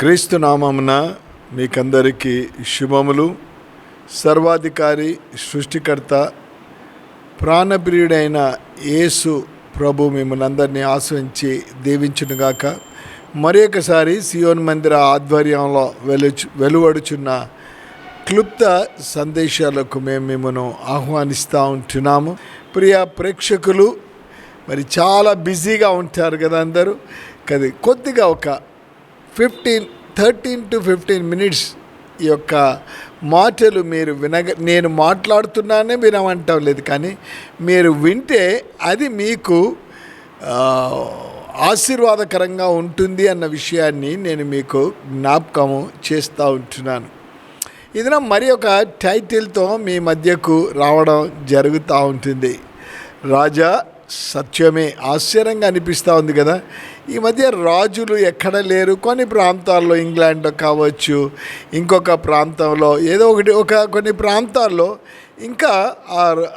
క్రీస్తు నామమున మీకందరికీ శుభములు. సర్వాధికారి సృష్టికర్త ప్రాణప్రియుడైన యేసు ప్రభు మిమ్మల్ని అందరినీ ఆశ్రయించి దీవించునుగాక. మరి ఒకసారి సియోన్ మందిర ఆధ్వర్యంలో వెలుచు వెలువడుచున్న క్లుప్త సందేశాలకు మేము మిమ్మను ఆహ్వానిస్తూ ఉంటున్నాము. ప్రియ ప్రేక్షకులు మరి చాలా బిజీగా ఉంటారు కదా అందరూ. కది కొద్దిగా ఒక fifteen thirteen to fifteen minutes ఈ యొక్క మాటలు మీరు వినగ నేను మాట్లాడుతున్నానే వినమంటాం లేదు కానీ మీరు వింటే అది మీకు ఆశీర్వాదకరంగా ఉంటుంది అన్న విషయాన్ని నేను మీకు జ్ఞాపకము చేస్తూ ఉంటున్నాను. ఇది నా మరి ఒక టైటిల్తో మీ మధ్యకు రావడం జరుగుతూ ఉంటుంది. రాజా సత్యమే ఆశ్చర్యంగా అనిపిస్తూ ఉంది కదా. ఈ మధ్య రాజులు ఎక్కడ లేరు. కొన్ని ప్రాంతాల్లో ఇంగ్లాండ్లో కావచ్చు ఇంకొక ప్రాంతంలో ఏదో ఒకటి ఒక కొన్ని ప్రాంతాల్లో ఇంకా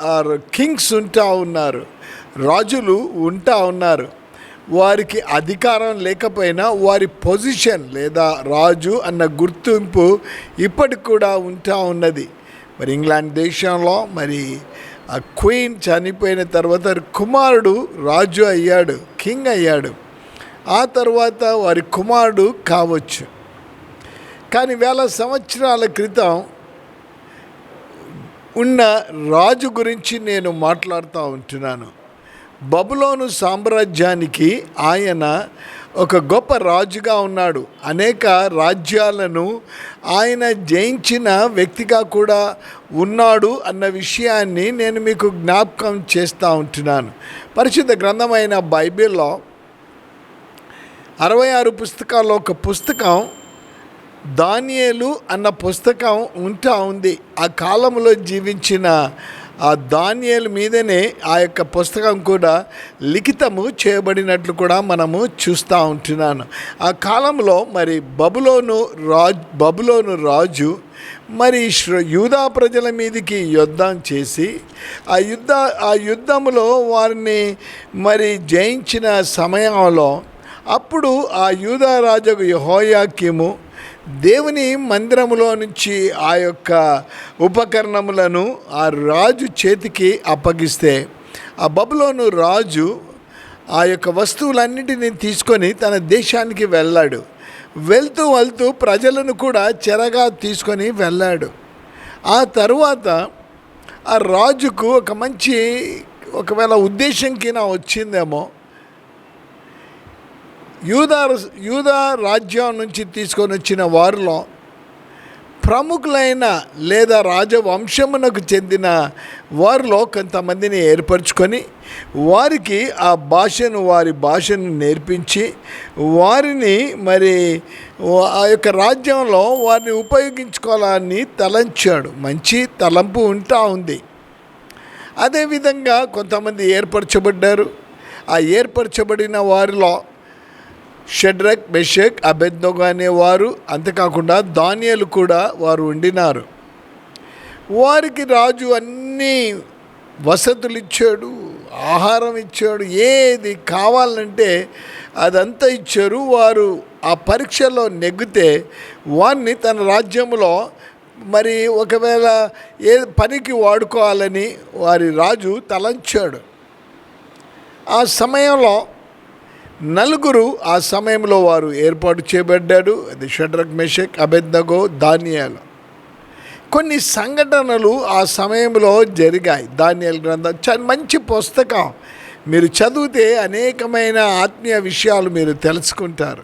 ఆర్ కింగ్స్ ఉంటా ఉన్నారు. రాజులు ఉంటా ఉన్నారు. వారికి అధికారం లేకపోయినా వారి పొజిషన్ లేదా రాజు అన్న గుర్తింపు ఇప్పటికి కూడా ఉంటా ఉన్నది. మరి ఇంగ్లాండ్ దేశంలో మరి ఆ క్వీన్ చనిపోయిన తర్వాత కుమారుడు రాజు అయ్యాడు కింగ్ అయ్యాడు. ఆ తర్వాత వారి కుమారుడు కావచ్చు. కానీ వేల సంవత్సరాల క్రితం ఉన్న రాజు గురించి నేను మాట్లాడుతూ ఉంటున్నాను. బబులోను సామ్రాజ్యానికి ఆయన ఒక గొప్ప రాజుగా ఉన్నాడు. అనేక రాజ్యాలను ఆయన జయించిన వ్యక్తిగా కూడా ఉన్నాడు అన్న విషయాన్ని నేను మీకు జ్ఞాపకం చేస్తూ ఉంటున్నాను. పరిశుద్ధ గ్రంథమైన బైబిల్లో అరవై ఆరు పుస్తకాల్లో ఒక పుస్తకం దానియలు అన్న పుస్తకం ఉంటా ఉంది. ఆ కాలంలో జీవించిన ఆ దానియలు మీదనే ఆ యొక్క పుస్తకం కూడా లిఖితము చేయబడినట్లు కూడా మనము చూస్తూ ఉంటున్నాను. ఆ కాలంలో మరి బబులోను రాజు బబులోను రాజు మరి శ్ర- యూదా ప్రజల మీదకి యుద్ధం చేసి ఆ యుద్ధ ఆ యుద్ధంలో వారిని మరి జయించిన సమయంలో అప్పుడు ఆ యూదా రాజు దేవుని మందిరములో నుంచి ఆ యొక్క ఉపకరణములను ఆ రాజు చేతికి అప్పగిస్తే ఆ బబులోను రాజు ఆ యొక్క వస్తువులన్నిటినీ తీసుకొని తన దేశానికి వెళ్ళాడు. వెళ్తూ వెళ్తూ ప్రజలను కూడా చెరగా తీసుకొని వెళ్ళాడు. ఆ తరువాత ఆ రాజుకు ఒక మంచి ఒకవేళ ఉద్దేశం కింద వచ్చిందేమో యూదా యూదా రాజ్యం నుంచి తీసుకొని వచ్చిన వారిలో ప్రముఖులైన లేదా రాజవంశమునకు చెందిన వారిలో కొంతమందిని ఏర్పరచుకొని వారికి ఆ భాషను వారి భాషను నేర్పించి వారిని మరి ఆ యొక్క రాజ్యంలో వారిని ఉపయోగించుకోవాలని తలంచాడు. మంచి తలంపు ఉంటా ఉంది. అదేవిధంగా కొంతమంది ఏర్పరచబడ్డారు. ఆ ఏర్పరచబడిన వారిలో షడ్రక్ బెషక్ అబెద్నోగా అనేవారు. అంతేకాకుండా దానియలు కూడా వారు ఉండినారు. వారికి రాజు అన్నీ వసతులు ఇచ్చాడు ఆహారం ఇచ్చాడు ఏది కావాలంటే అదంతా ఇచ్చారు. వారు ఆ పరీక్షలో నెగ్గితే వారిని తన రాజ్యంలో మరి ఒకవేళ ఏ పనికి వాడుకోవాలని వారి రాజు తలంచాడు. ఆ సమయంలో నలుగురు ఆ సమయంలో వారు ఏర్పాటు చేయబడ్డాడు. అది షడ్రక్ మెషక్ అబెద్దగో ధాన్యాలు కొన్ని సంఘటనలు ఆ సమయంలో జరిగాయి. ధాన్యాల గ్రంథం చ- మంచి పుస్తకం. మీరు చదివితే అనేకమైన ఆత్మీయ విషయాలు మీరు తెలుసుకుంటారు.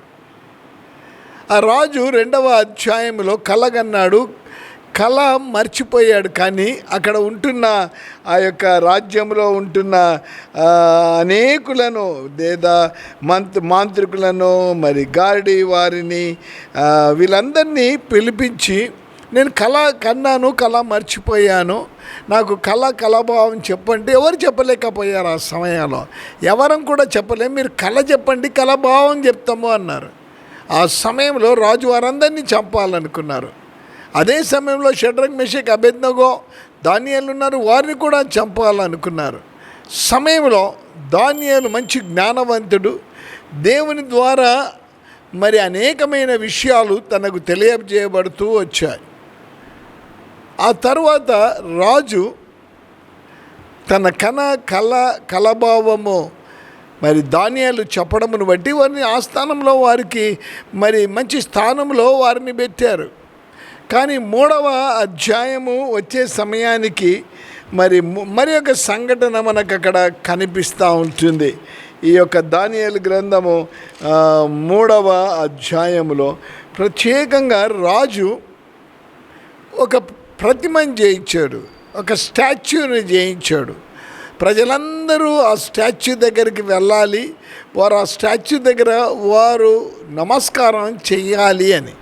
ఆ రాజు రెండవ అధ్యాయంలో కలగన్నాడు. కళ మర్చిపోయాడు. కానీ అక్కడ ఉంటున్న ఆ యొక్క రాజ్యంలో ఉంటున్న అనేకులను లేదా మంత్ మాంత్రికులను మరి గార్డి వారిని వీళ్ళందరినీ పిలిపించి నేను కళ కన్నాను కళ మర్చిపోయాను. నాకు కళ కళాభావం చెప్పండి ఎవరు చెప్పలేకపోయారు ఆ సమయంలో. ఎవరం కూడా చెప్పలేము మీరు కళ చెప్పండి కళాభావం చెప్తాము అన్నారు. ఆ సమయంలో రాజు వారందరినీ చంపాలనుకున్నారు. అదే సమయంలో షడ్రంగ్ మెషక్ అభెజ్ఞగో దానియాలు ఉన్నారు. వారిని కూడా చంపాలనుకున్నారు. సమయంలో దానియాలు మంచి జ్ఞానవంతుడు. దేవుని ద్వారా మరి అనేకమైన విషయాలు తనకు తెలియజేయబడుతూ వచ్చాయి. ఆ తర్వాత రాజు తన కన కళ కలభావము మరి ధాన్యాలు చెప్పడమును బట్టి వారిని ఆ స్థానంలో వారికి మరి మంచి స్థానంలో వారిని పెట్టారు. కానీ మూడవ అధ్యాయము వచ్చే సమయానికి మరి మరి ఒక సంఘటన మనకు అక్కడ కనిపిస్తూ ఉంటుంది. ఈ యొక్క దానియలు గ్రంథము మూడవ అధ్యాయములో ప్రత్యేకంగా రాజు ఒక ప్రతిమని జయించాడు ఒక స్టాచ్యూని జయించాడు. ప్రజలందరూ ఆ స్టాచ్యూ దగ్గరికి వెళ్ళాలి వారు ఆ స్టాచ్యూ దగ్గర వారు నమస్కారం చెయ్యాలి అని.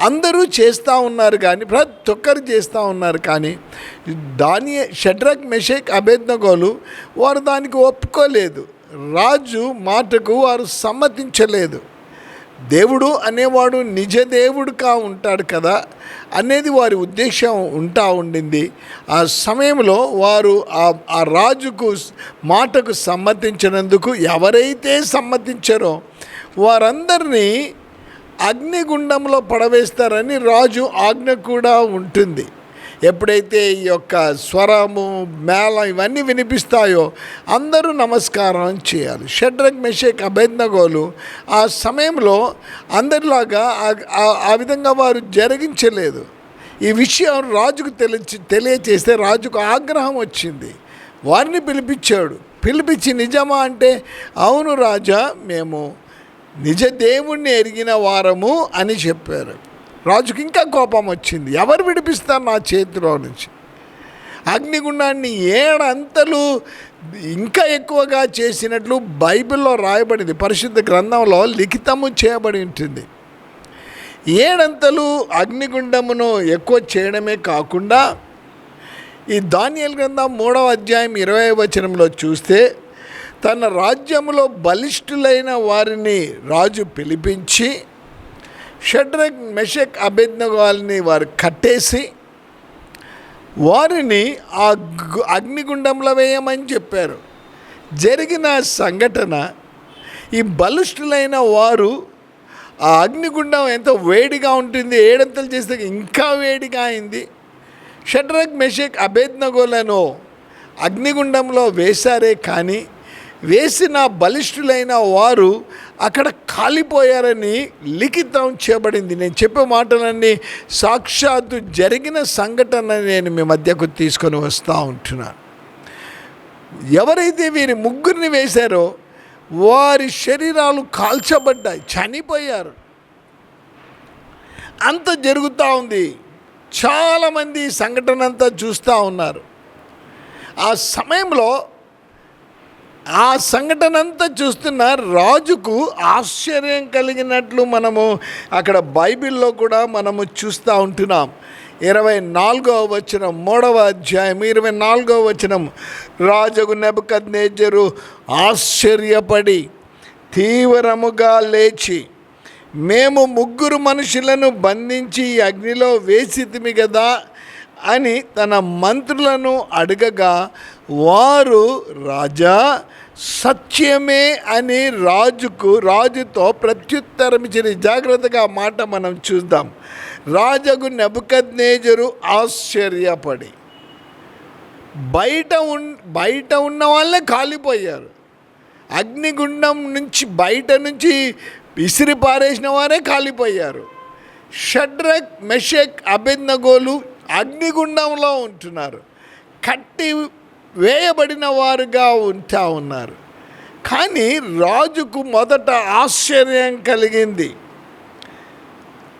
అందరూ చేస్తూ ఉన్నారు కానీ ప్రతి ఒక్కరు చేస్తూ ఉన్నారు కానీ దాని షడ్రక్ మెషేక్ అభేజ్ఞగోలు వారు దానికి ఒప్పుకోలేదు. రాజు మాటకు వారు సమ్మతించలేదు. దేవుడు అనేవాడు నిజ దేవుడుగా ఉంటాడు కదా అనేది వారి ఉద్దేశం ఉంటా ఉండింది. ఆ సమయంలో వారు ఆ రాజుకు మాటకు సమ్మతించినందుకు ఎవరైతే సమ్మతించారో వారందరినీ అగ్నిగుండంలో పడవేస్తారని రాజు ఆజ్ఞ కూడా ఉంటుంది. ఎప్పుడైతే ఈ యొక్క స్వరము మేళం ఇవన్నీ వినిపిస్తాయో అందరూ నమస్కారం చేయాలి. షడ్రక్ మెషేక్ అభేద్నగోలు ఆ సమయంలో అందరిలాగా ఆ- విధంగా వారు జరిగించలేదు. ఈ విషయం రాజుకు తెలిచి తెలియచేస్తే రాజుకు ఆగ్రహం వచ్చింది. వారిని పిలిపించాడు. పిలిపించి నిజమా? అంటే అవును రాజా మేము నిజ దేవుణ్ణి ఎరిగిన వారము అని చెప్పారు. రాజుకి ఇంకా కోపం వచ్చింది. ఎవరు విడిపిస్తారు నా చేతిలో నుంచి? అగ్నిగుండాన్ని ఏడంతలు ఇంకా ఎక్కువగా చేసినట్లు బైబిల్లో రాయబడింది. పరిశుద్ధ గ్రంథంలో లిఖితము చేయబడి ఉంటుంది. ఏడంతలు అగ్నిగుండమును ఎక్కువ చేయడమే కాకుండా ఈ దానియల్ గ్రంథం మూడవ అధ్యాయం ఇరవై వచనంలో చూస్తే తన రాజ్యంలో బలిష్ఠులైన వారిని రాజు పిలిపించి షడ్రక్ మెషక్ అభిజ్ఞాల్ని వారు కట్టేసి వారిని ఆ అగ్నిగుండంలో వేయమని చెప్పారు. జరిగిన సంఘటన ఈ బలిష్ఠులైన వారు ఆ అగ్నిగుండం ఎంత వేడిగా ఉంటుంది ఏడంతలు చేస్తే ఇంకా వేడిగా అయింది. షడ్రక్ మెషక్ అభేద్నగోలను అగ్నిగుండంలో వేశారే కానీ వేసిన బలిష్ఠులైన వారు అక్కడ కాలిపోయారని లిఖితం చేయబడింది. నేను చెప్పే మాటలన్నీ సాక్షాత్తు జరిగిన సంఘటన నేను మీ మధ్యకు తీసుకొని వస్తూ ఉంటున్నాను. ఎవరైతే వీరి ముగ్గురిని వేశారో వారి శరీరాలు కాల్చబడ్డాయి చనిపోయారు. అంత జరుగుతూ ఉంది. చాలామంది సంఘటన అంతా చూస్తూ ఉన్నారు. ఆ సమయంలో ఆ సంఘటన అంతా చూస్తున్న రాజుకు ఆశ్చర్యం కలిగినట్లు మనము అక్కడ బైబిల్లో కూడా మనము చూస్తూ ఉంటున్నాం. ఇరవై నాలుగవ వచనం మూడవ అధ్యాయం ఇరవై నాలుగవ వచనం. రాజుకు నెబద్ ఆశ్చర్యపడి తీవ్రముగా లేచి మేము ముగ్గురు మనుషులను బంధించి అగ్నిలో వేసితిమి కదా అని తన మంత్రులను అడగగా వారు రాజా సత్యమే అని రాజుకు రాజుతో ప్రత్యుత్తరం ఇచ్చిన జాగ్రత్తగా మాట మనం చూద్దాం. రాజుకు నెబుకద్నేజరు ఆశ్చర్యపడి. బయట ఉన్ బయట ఉన్న వాళ్ళే కాలిపోయారు. అగ్నిగుండం నుంచి బయట నుంచి విసిరి పారేసిన వారే కాలిపోయారు. షడ్రక్ మెషక్ అభిన్నగోలు అగ్నిగుండంలో ఉంటున్నారు. కట్టి వేయబడిన వారుగా ఉంటా ఉన్నారు. కానీ రాజుకు మొదట ఆశ్చర్యం కలిగింది.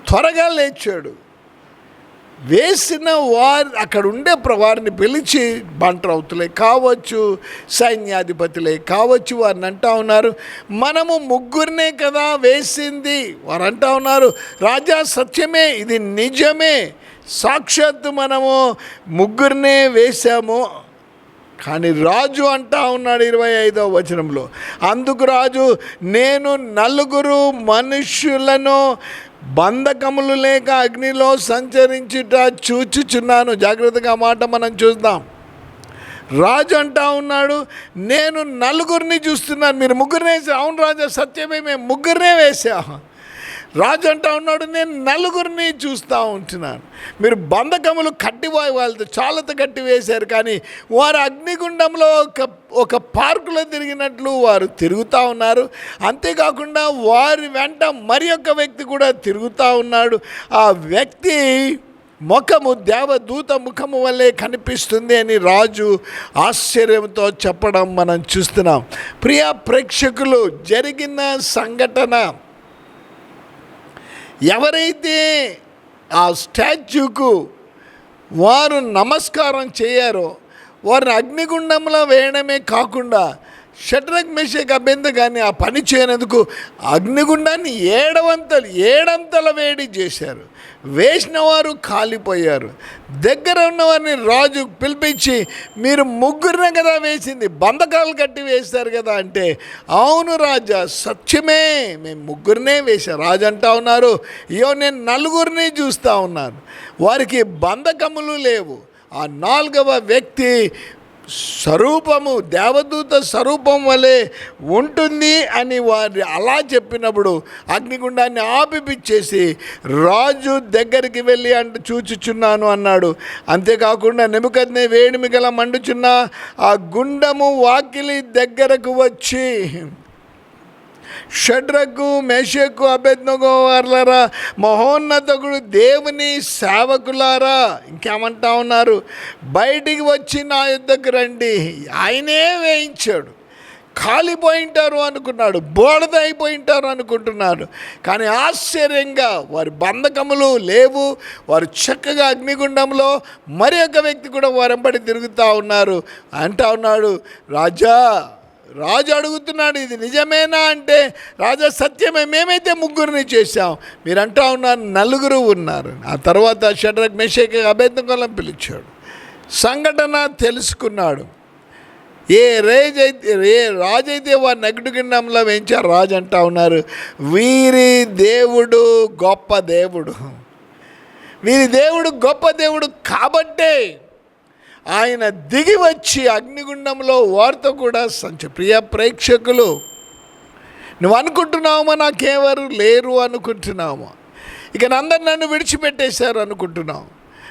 త్వరగా లేచాడు. వేసిన వారు అక్కడ ఉండే వారిని పిలిచి బంట్రౌతులే కావచ్చు సైన్యాధిపతులే కావచ్చు వారిని అంటా ఉన్నారు మనము ముగ్గురినే కదా వేసింది. వారు అంటా ఉన్నారు రాజా సత్యమే ఇది నిజమే. సాక్షాత్తు మనము ముగ్గురినే వేశాము. కానీ రాజు అంటా ఉన్నాడు ఇరవై ఐదవ వచనంలో. అందుకు రాజు నేను నలుగురు మనుష్యులను బంధకములు లేక అగ్నిలో సంచరించుట చూచుచున్నాను. జాగ్రత్తగా మాట మనం చూద్దాం. రాజు అంటా ఉన్నాడు నేను నలుగురిని చూస్తున్నాను. మీరు ముగ్గురినే అవును రాజా సత్యమే మేము ముగ్గురినే వేసాము రాజు అంటా ఉన్నాడు నేను నలుగురిని చూస్తూ ఉంటున్నాను. మీరు బంధకములు కట్టిపోయి వాళ్ళతో చాలత కట్టి వేశారు కానీ వారు అగ్నిగుండంలో ఒక ఒక పార్కులో తిరిగినట్లు వారు తిరుగుతూ ఉన్నారు. అంతేకాకుండా వారి వెంట మరి ఒక వ్యక్తి కూడా తిరుగుతూ ఉన్నాడు. ఆ వ్యక్తి ముఖము దేవదూత ముఖము వల్లే కనిపిస్తుంది అని రాజు ఆశ్చర్యంతో చెప్పడం మనం చూస్తున్నాం. ప్రియ ప్రేక్షకులు జరిగిన సంఘటన ఎవరైతే ఆ స్టాచ్యూకు వారు నమస్కారం చేయారో వారిని అగ్నిగుండంలో వేయడమే కాకుండా షట్రక్ మెషేక్ అభ్యంత కానీ ఆ పని చేయనందుకు అగ్నిగుండాన్ని ఏడవంతలు ఏడంతల వేడి చేశారు. వేసిన వారు కాలిపోయారు. దగ్గర ఉన్నవారిని రాజు పిలిపించి మీరు ముగ్గురినే కదా వేసింది బంధకాలు కట్టి వేస్తారు కదా అంటే అవును రాజా సత్యమే మేము ముగ్గురినే వేశారు రాజు అంటా ఉన్నారు. అయ్యో నేను నలుగురిని చూస్తూ ఉన్నాను. వారికి బంధకములు లేవు. ఆ నాలుగవ వ్యక్తి స్వరూపము దేవదూత స్వరూపం వలె ఉంటుంది అని వారి అలా చెప్పినప్పుడు అగ్నిగుండాన్ని ఆపిపిచ్చేసి రాజు దగ్గరికి వెళ్ళి అంటూ చూచుచున్నాను అన్నాడు. అంతేకాకుండా నెముకద్నే వేడిమి గల మండుచున్న ఆ గుండము వాకిలి దగ్గరకు వచ్చి షడ్రకు మేషకు అభెజ్ఞగో వార్లరా మహోన్నతకుడు దేవుని సేవకులారా. ఇంకేమంటా ఉన్నారు? బయటికి వచ్చి నా యుద్ధకు రండి. ఆయనే వేయించాడు. కాలిపోయింటారు అనుకున్నాడు. బోడద అయిపోయింటారు అనుకుంటున్నాడు. కానీ ఆశ్చర్యంగా వారి బంధకములు లేవు. వారు చక్కగా అగ్నిగుండంలో మరి ఒక వ్యక్తి కూడా వరంపడి తిరుగుతూ ఉన్నారు. అంటా ఉన్నాడు రాజా రాజు అడుగుతున్నాడు ఇది నిజమేనా? అంటే రాజా సత్యమే మేమైతే ముగ్గురిని చేశాం. మీరు అంటా ఉన్నారు నలుగురు ఉన్నారు. ఆ తర్వాత షడ్రక్ మెషేక్ అభ్యర్థం పిలిచాడు. సంఘటన తెలుసుకున్నాడు. ఏ రేజ్ అయితే ఏ రాజైతే వారి నగడు గిండంలో వేయించారు రాజు అంటా ఉన్నారు వీరి దేవుడు గొప్ప దేవుడు. వీరి దేవుడు గొప్ప దేవుడు కాబట్టే ఆయన దిగి వచ్చి అగ్నిగుండంలో వార్త కూడా సంచ ప్రియ ప్రేక్షకులు నువ్వు అనుకుంటున్నావా నాకెవరు లేరు అనుకుంటున్నావా ఇక అందరు నన్ను విడిచిపెట్టేశారు అనుకుంటున్నావు.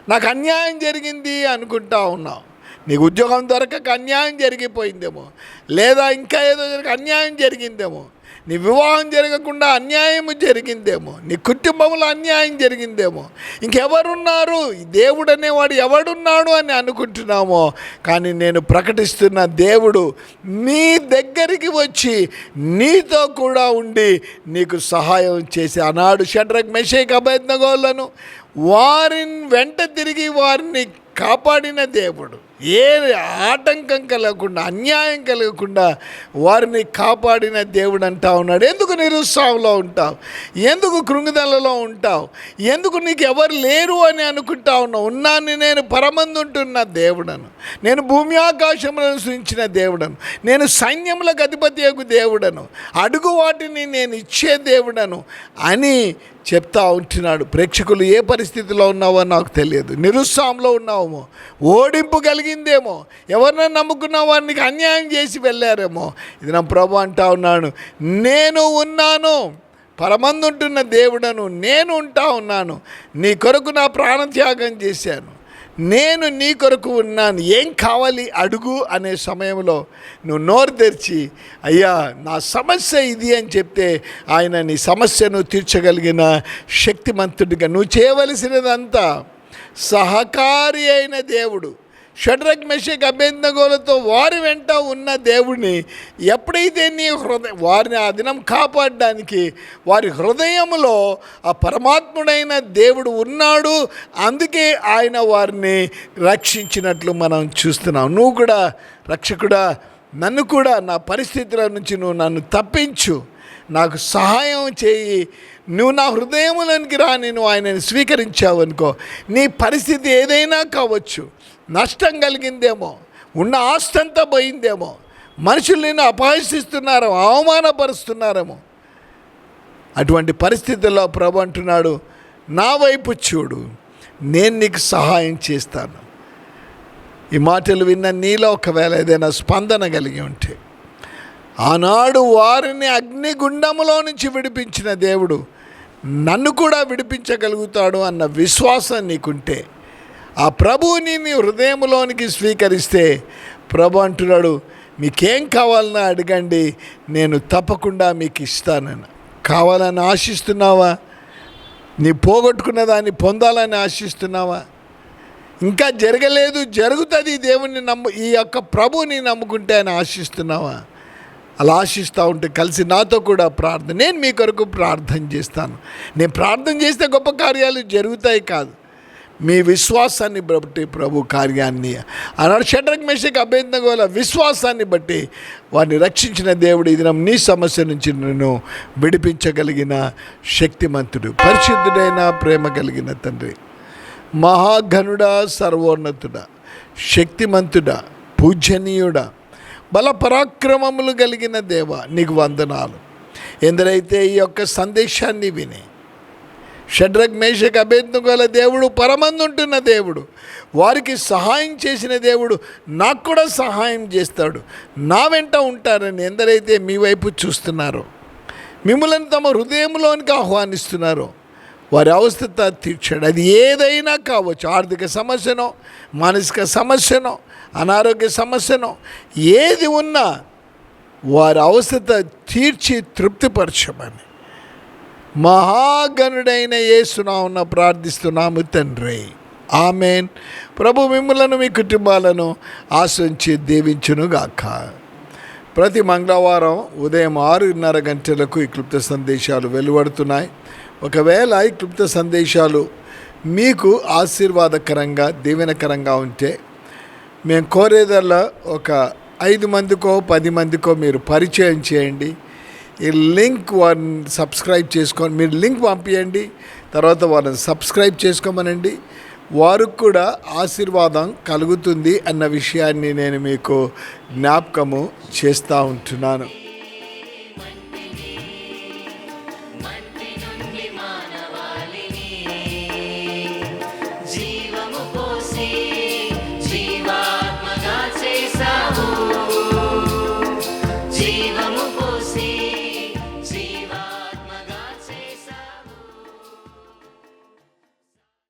నాకు అన్యాయం జరిగింది అనుకుంటా ఉన్నావు. నీకు ఉద్యోగం దొరకక అన్యాయం జరిగిపోయిందేమో. లేదా ఇంకా ఏదో జరిగి అన్యాయం జరిగిందేమో. నీ వివాహం జరగకుండా అన్యాయం జరిగిందేమో. నీ కుటుంబంలో అన్యాయం జరిగిందేమో. ఇంకెవరున్నారు? దేవుడు అనేవాడు ఎవడున్నాడు అని అనుకుంటున్నామో. కానీ నేను ప్రకటిస్తున్న దేవుడు నీ దగ్గరికి వచ్చి నీతో కూడా ఉండి నీకు సహాయం చేసి ఆనాడు షడ్రక్ మెషేక్ అభయత్నగోళ్ళను వారిని వెంట తిరిగి వారిని కాపాడిన దేవుడు. ఏ ఆటంకం కలగకుండా అన్యాయం కలగకుండా వారిని కాపాడిన దేవుడు అంటా ఉన్నాడు. ఎందుకు నిరుత్సాహంలో ఉంటావు? ఎందుకు కృంగిదలలో ఉంటావు? ఎందుకు నీకు ఎవరు లేరు అని అనుకుంటా ఉన్నావు? ఉన్నాను నేను పరమందుంటున్న దేవుడను. నేను భూమి ఆకాశములను సృష్టించిన దేవుడను. నేను సైన్యములకు అధిపతి యొక్క దేవుడను. అడుగు వాటిని నేను ఇచ్చే దేవుడను అని చెప్తా ఉంటున్నాడు. ప్రేక్షకులు ఏ పరిస్థితిలో ఉన్నావో నాకు తెలియదు. నిరుత్సాహంలో ఉన్నావేమో. ఓడింపు కలిగిందేమో. ఎవరినైనా నమ్ముకున్న వారికి అన్యాయం చేసి వెళ్ళారేమో. ఇది నా ప్రభు అంటా ఉన్నాను నేను ఉన్నాను. పరమందుంటున్న దేవుడను నేను ఉంటా ఉన్నాను. నీ కొరకు నా ప్రాణత్యాగం చేశాను. నేను నీ కొరకు ఉన్నాను. ఏం కావాలి అడుగు అనే సమయంలో నువ్వు నోరు తెరిచి అయ్యా నా సమస్య ఇది అని చెప్తే ఆయన నీ సమస్యను తీర్చగలిగిన శక్తిమంతుడిగా నువ్వు చేయవలసినదంతా సహకారి అయిన దేవుడు. షడ్రక్ మెషక్ అభ్యంతగోలతో వారి వెంట ఉన్న దేవుడిని ఎప్పుడైతే నీ హృదయ వారిని ఆ దినం కాపాడడానికి వారి హృదయంలో ఆ పరమాత్ముడైన దేవుడు ఉన్నాడు అందుకే ఆయన వారిని రక్షించినట్లు మనం చూస్తున్నాం. నువ్వు కూడా రక్షకుడా నన్ను కూడా నా పరిస్థితుల నుంచి నువ్వు నన్ను తప్పించు. నాకు సహాయం చేయి. నువ్వు నా హృదయంలోనికి రా నేను ఆయనని స్వీకరించావు అనుకో. నీ పరిస్థితి ఏదైనా కావచ్చు. నష్టం కలిగిందేమో ఉన్న ఆస్తంతా పోయిందేమో మనుషులు నిన్ను అవమానపరుస్తున్నారేమో. అటువంటి పరిస్థితుల్లో ప్రభు అంటున్నాడు నా వైపు చూడు నేను నీకు సహాయం చేస్తాను. ఈ మాటలు విన్న నీలో ఒకవేళ ఏదైనా స్పందన కలిగి ఉంటే ఆనాడు వారిని అగ్నిగుండములో నుంచి విడిపించిన దేవుడు నన్ను కూడా విడిపించగలుగుతాడు అన్న విశ్వాసం నీకుంటే ఆ ప్రభువుని నీ హృదయంలోనికి స్వీకరిస్తే ప్రభు అంటున్నాడు మీకేం కావాలన్నా అడగండి నేను తప్పకుండా మీకు ఇస్తానని కావాలని ఆశిస్తున్నావా? నీ పోగొట్టుకున్న దాన్ని పొందాలని ఆశిస్తున్నావా? ఇంకా జరగలేదు జరుగుతుంది దేవుణ్ణి నమ్ము ఈ యొక్క ప్రభువుని నమ్ముకుంటే అని ఆశిస్తున్నావా? అలా ఆశిస్తూ ఉంటే కలిసి నాతో కూడా ప్రార్థన నేను మీ కొరకు ప్రార్థన చేస్తాను. నేను ప్రార్థన చేస్తే గొప్ప కార్యాలు జరుగుతాయి కాదు. మీ విశ్వాసాన్ని బట్టి ప్రభు కార్యాన్ని. అన్నాడు షడ్రక్ మేషకి అభ్యంతరం గల విశ్వాసాన్ని బట్టి వారిని రక్షించిన దేవుడు ఇది నీ సమస్య నుంచి నిన్ను విడిపించగలిగిన శక్తిమంతుడు పరిశుద్ధుడైన ప్రేమ కలిగిన తండ్రి మహాఘనుడా సర్వోన్నతుడా శక్తిమంతుడా పూజనీయుడా బల పరాక్రమములు కలిగిన దేవ నీకు వందనాలు. ఎందరైతే ఈ యొక్క సందేశాన్ని విని షడ్రగ్ మేషక్ అభేదం గల దేవుడు పరమందుంటున్న దేవుడు. వారికి సహాయం చేసిన దేవుడు నాకు కూడా సహాయం చేస్తాడు. నా వెంట ఉంటారని ఎందరైతే మీ వైపు చూస్తున్నారో మిమ్మల్ని తమ హృదయంలోనికి ఆహ్వానిస్తున్నారో వారి అవస్థత తీర్చాడు. అది ఏదైనా కావచ్చు. ఆర్థిక సమస్యనో మానసిక సమస్యనో అనారోగ్య సమస్యనో ఏది ఉన్నా వారి అవస్థత తీర్చి తృప్తిపరచమని. మహాగణుడైన యేసునామున ప్రార్థిస్తున్నాము తండ్రి. ఆమెన్. ప్రభు మిమ్మలను మీ కుటుంబాలను ఆశించి దీవించునుగాక. ప్రతి మంగళవారం ఉదయం ఆరున్నర గంటలకు ఈ క్లుప్త సందేశాలు వెలువడుతున్నాయి. ఒకవేళ ఈ క్లుప్త సందేశాలు మీకు ఆశీర్వాదకరంగా దీవెనకరంగా ఉంటే మేము కోరేదల్లా ఒక ఐదు మందికో పది మందికో మీరు పరిచయం చేయండి. ఈ లింక్ వారిని సబ్స్క్రైబ్ చేసుకొని మీరు లింక్ పంపించండి తర్వాత వారిని సబ్స్క్రైబ్ చేసుకోమనండి. వారికి కూడా ఆశీర్వాదం కలుగుతుంది అన్న విషయాన్ని నేను మీకు జ్ఞాపకము చేస్తూ ఉంటున్నాను.